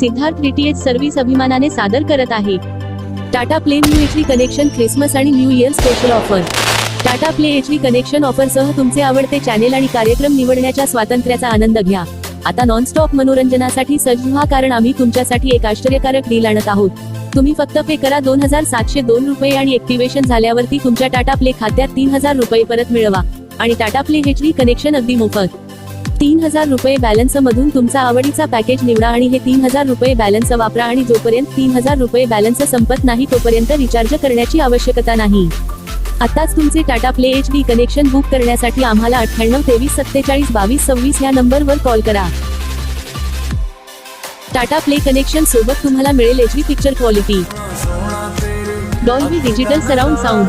Siddharth DTH service अभिमानाने सादर करत आहे. Tata play new H D connection Christmas आणि new year special offer. Tata play H connection connection ऑफरसह तुमचे आवडते चॅनेल आणि कार्यक्रम निवडण्याच्या स्वातंत्र्याचा आनंद घ्या. आता नॉनस्टॉप मनोरंजनासाठी सज्ज व्हा कारण आम्ही तुमच्यासाठी एक आश्चर्यकारक डील आणत आहोत. तुम्ही फक्त पे करा दोन हजार सातशे दोन रुपये आणि ऍक्टिव्हेशन झाल्यावरती तुमच्या टाटा प्ले खात्यात तीन हजार रुपये परत मिळवा. आणि टाटा प्ले एच कनेक्शन अगदी मोफत. तीन हजार रुपये बॅलन्स मधून तुमचा आवडीचा पॅकेज निवडा आणि हे तीन हजार रुपये बॅलन्स वापरा आणि जोपर्यंत तीन हजार रुपये बॅलन्स संपत नाही तोपर्यंत रिचार्ज करण्याची आवश्यकता नाही. आताच तुमचे Tata play H D connection book करण्यासाठी आम्हाला अठ्ठ्याण्णव तेवीस सत्तेचाळीस बावीस सव्वीस या नंबरवर कॉल करा. टाटा प्ले कनेक्शन सोबत तुम्हाला मिळेल H D picture quality Dolby digital surround sound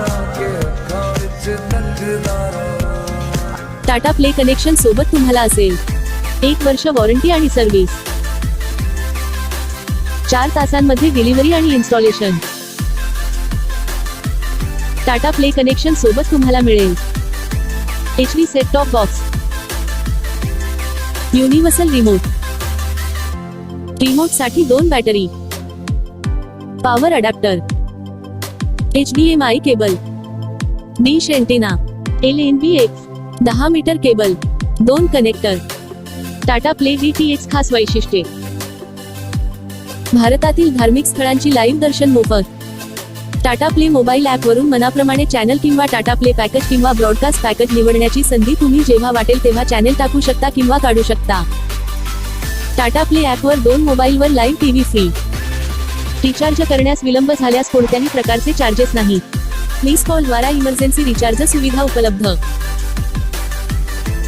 Tata play connection सोबत तुम्हाला असेल. एक वर्ष वॉरंटी आणि सर्व्हिस. चार तासांमध्ये डिलिव्हरी आणि इन्स्टॉलेशन. टाटा प्ले कनेक्शन सोबत तुम्हाला मिळेल. H D set top box universal remote रिमोटसाठी दोन battery power adapter H D M I cable dish antenna L N B X दहा मीटर केबल दोन connector Tata play D T H खास वैशिष्ट्ये. भारतातील धार्मिक स्थळांची लाईव्ह दर्शन मोफत. टाटा प्ले मोबाईल ऍप वरून मनाप्रमाणे चॅनल किंवा टाटा प्ले पॅकेज किंवा ब्रॉडकास्ट पॅकेज निवडण्याची संधी तुम्ही जेव्हा वाटेल तेव्हा चॅनल टाकू शकता किंवा काढू शकता. टाटा प्ले ॲपवर दोन मोबाईलवर लाईव्ह टीव्ही फ्री. रिचार्ज करण्यास विलंब झाल्यास कोणत्याही प्रकारचे चार्जेस नाही. प्लीज कॉलद्वारा इमर्जन्सी रिचार्ज सुविधा उपलब्ध.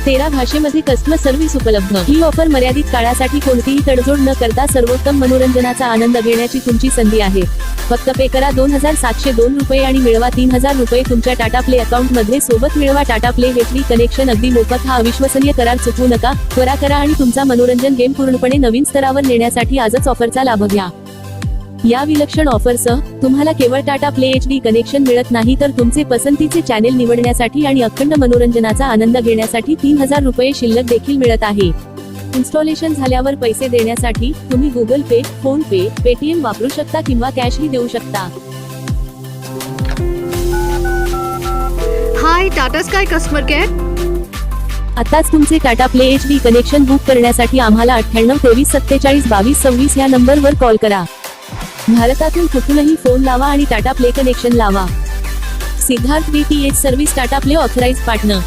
तेरा भाषेमध्ये कस्टमर सर्व्हिस उपलब्ध. ही ऑफर मर्यादित काळासाठी कोणतीही तडजोड न करता सर्वोत्तम मनोरंजनाचा आनंद घेण्याची तुमची संधी आहे. फक्त पे करा दोन हजार सातशे दोन रुपये आणि मिळवा तीन हजार रुपये तुमच्या टाटा प्ले अकाउंटमध्ये सोबत मिळवा टाटा प्ले हेचडी कनेक्शन अगदी मोफत हा अविश्वसनीय करार चुकवू नका. त्वरा करा आणि तुमचा मनोरंजन गेम पूर्णपणे नवीन स्तरावर नेण्यासाठी आजच ऑफरचा लाभ घ्या. या विलक्षण ऑफरसह तुम्हाला केवळ Tata play H D connection मिळत नाही तर तुमचे पसंतीचे चॅनेल निवडण्यासाठी आणि अखंड मनोरंजनाचा आनंद घेण्यासाठी तीन हजार रुपये शिल्लक देखील मिळत आहे. इन्स्टॉलेशन झाल्यावर पैसे देण्यासाठी तुम्ही Google pay phone pay Paytm वापरू शकता किंवा कॅशही देऊ शकता. Hi Tata sky customer care आताच तुमचे Tata play H D connection book करण्यासाठी आम्हाला अठ्ठ्याण्णव तेवीस सत्तेचाळीस बावीस सव्वीस या नंबरवर कॉल करा. भारतातून कुठूनही फोन लावा आणि टाटा प्ले कनेक्शन लावा. Siddharth D T H service Tata play authorise partner